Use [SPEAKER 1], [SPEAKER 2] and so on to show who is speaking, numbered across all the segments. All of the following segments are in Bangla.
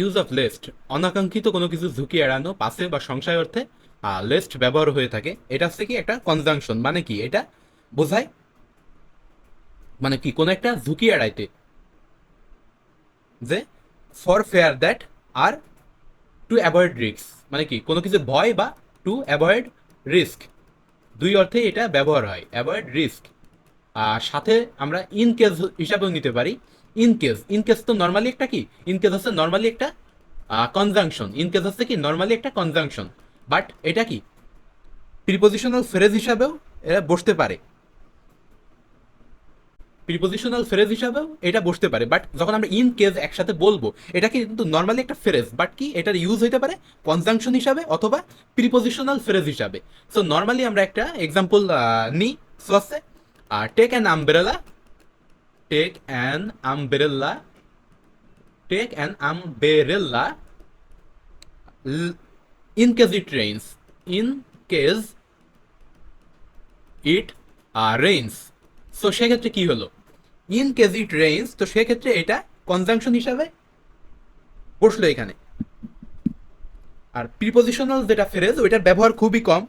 [SPEAKER 1] ইউজ অফ লেস্ট অনাকাঙ্ক্ষিত কোনো কিছু ঝুঁকি এড়ানো পাশে বা সংশয় অর্থে লেস্ট ব্যবহার হয়ে থাকে। এটা হচ্ছে কি একটা কনজাংশন মানে কি? এটা বোঝায় মানে কি? কোনো একটা ঝুঁকি এড়াইতে। যে ফর ফেয়ার দ্যাট আর টু অ্যাভয়েড রিস্ক মানে কি? কোনো কিছু ভয় বা টু অ্যাভয়েড রিস্ক দুই অর্থে এটা ব্যবহার হয় অ্যাভয়েড রিস্ক আর সাথে আমরা ইন কেস হিসাবেও নিতে পারি। ইন কেস ইন কেস তো নর্মালি একটা কি? ইন কেস হচ্ছে নর্মালি একটা কনজাংশন ইন কেস হচ্ছে কি? নর্মালি একটা কনজাংশন বাট এটা কি? প্রিপোজিশনাল ফ্রেজ হিসাবেও এরা বসতে পারে। প্রিপোজিশনাল ফ্রেজ হিসাবেও এটা বসতে পারে। বাট যখন আমরা ইন কেস একসাথে বলব, এটা কিন্তু নর্মালি একটা ফ্রেজ বাট কি এটার ইউজ হইতে পারে? কনজাংশন হিসাবে অথবা প্রিপোজিশনাল ফ্রেজ হিসাবে। সো নর্মালি আমরা একটা এক্সাম্পল নিই। So take an umbrella take an umbrella take an umbrella in case it rains in case it rains so সেক্ষেত্রে কি হলো? ইন কেস ইট রেইনস তো সেক্ষেত্রে এটা কনজাংশন হিসাবে বসল এখানে। আর প্রিপোজিশনাল যেটা ফ্রেজ ওইটার ব্যবহার খুবই কম।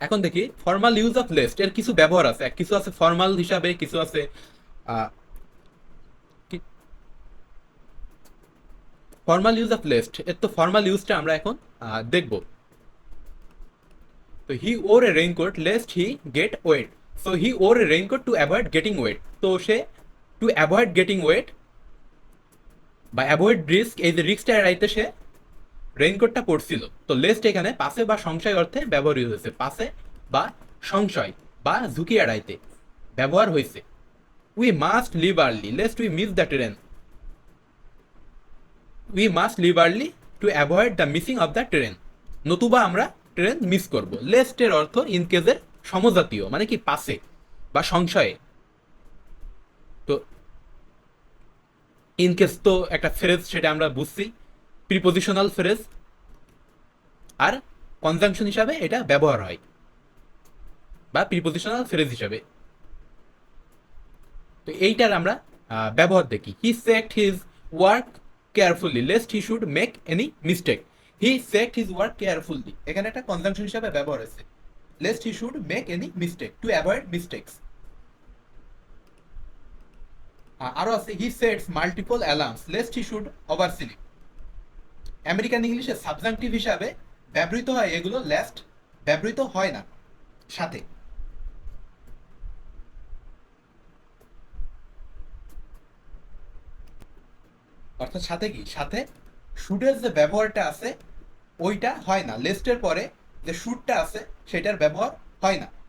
[SPEAKER 1] এখন দেখি ফর্মাল ইউজ অফ লেস্ট এর কিছু ব্যবহার আছে। কিছু আছে ফর্মাল হিসাবে, কিছু আছে ফর্মাল ইউজ অফ লেস্ট এর তো ফর্মাল ইউজটা আমরা এখন দেখব। তো he wore a raincoat lest he get wet so he wore a raincoat to avoid getting wet তো সে টু অ্যাভয়েড গেটিং ওয়েট বা অ্যাভয়েড রিস্ক এই যে রিস্কটা এড়াইতে সে রেইনকোটটা পড়ছিল। তো লেস্ট এখানে পাশে বা সংশয় অর্থে ব্যবহৃত হয়েছে। পাশে বা সংশয় বা ঝুঁকি এড়াইতে ব্যবহার হয়েছে। We must leave early lest we miss the train we must leave early to avoid the missing of the train নতুবা আমরা ট্রেন মিস করব। লেস্টের অর্থ ইনকেজের সমজাতীয় মানে কি পাশে বা সংশয়ে। তো ইনকেস তো একটা ফ্রেজ সেটা আমরা বুঝছি। প্রিপোজিশনাল ফ্রেজ আর কনজাংশন হিসাবে এটা ব্যবহার হয়। বা প্রিপোজিশনাল ফ্রেজ হিসাবে। তো এইটার আমরা ব্যবহার দেখি। He checks his work carefully lest he should make any mistake he checks his work carefully এখানে একটা কনজাংশন হিসাবে ব্যবহার হয়েছে। Lest he should make any mistake to avoid mistakes আরও আছে। He sets multiple alarms lest he should oversleep American ইংলিশে সাবজাংটিভ হিসাবে ব্যবহৃত হয় এগুলো লেস্ট ব্যবহৃত হয় না, সাথে। অর্থাৎ সাথে কি? সাথে শুডের যে ব্যবহারটা আছে, ওইটা হয় না। লেস্টের পরে যে শুটটা আছে, সেটার ব্যবহার হয় না।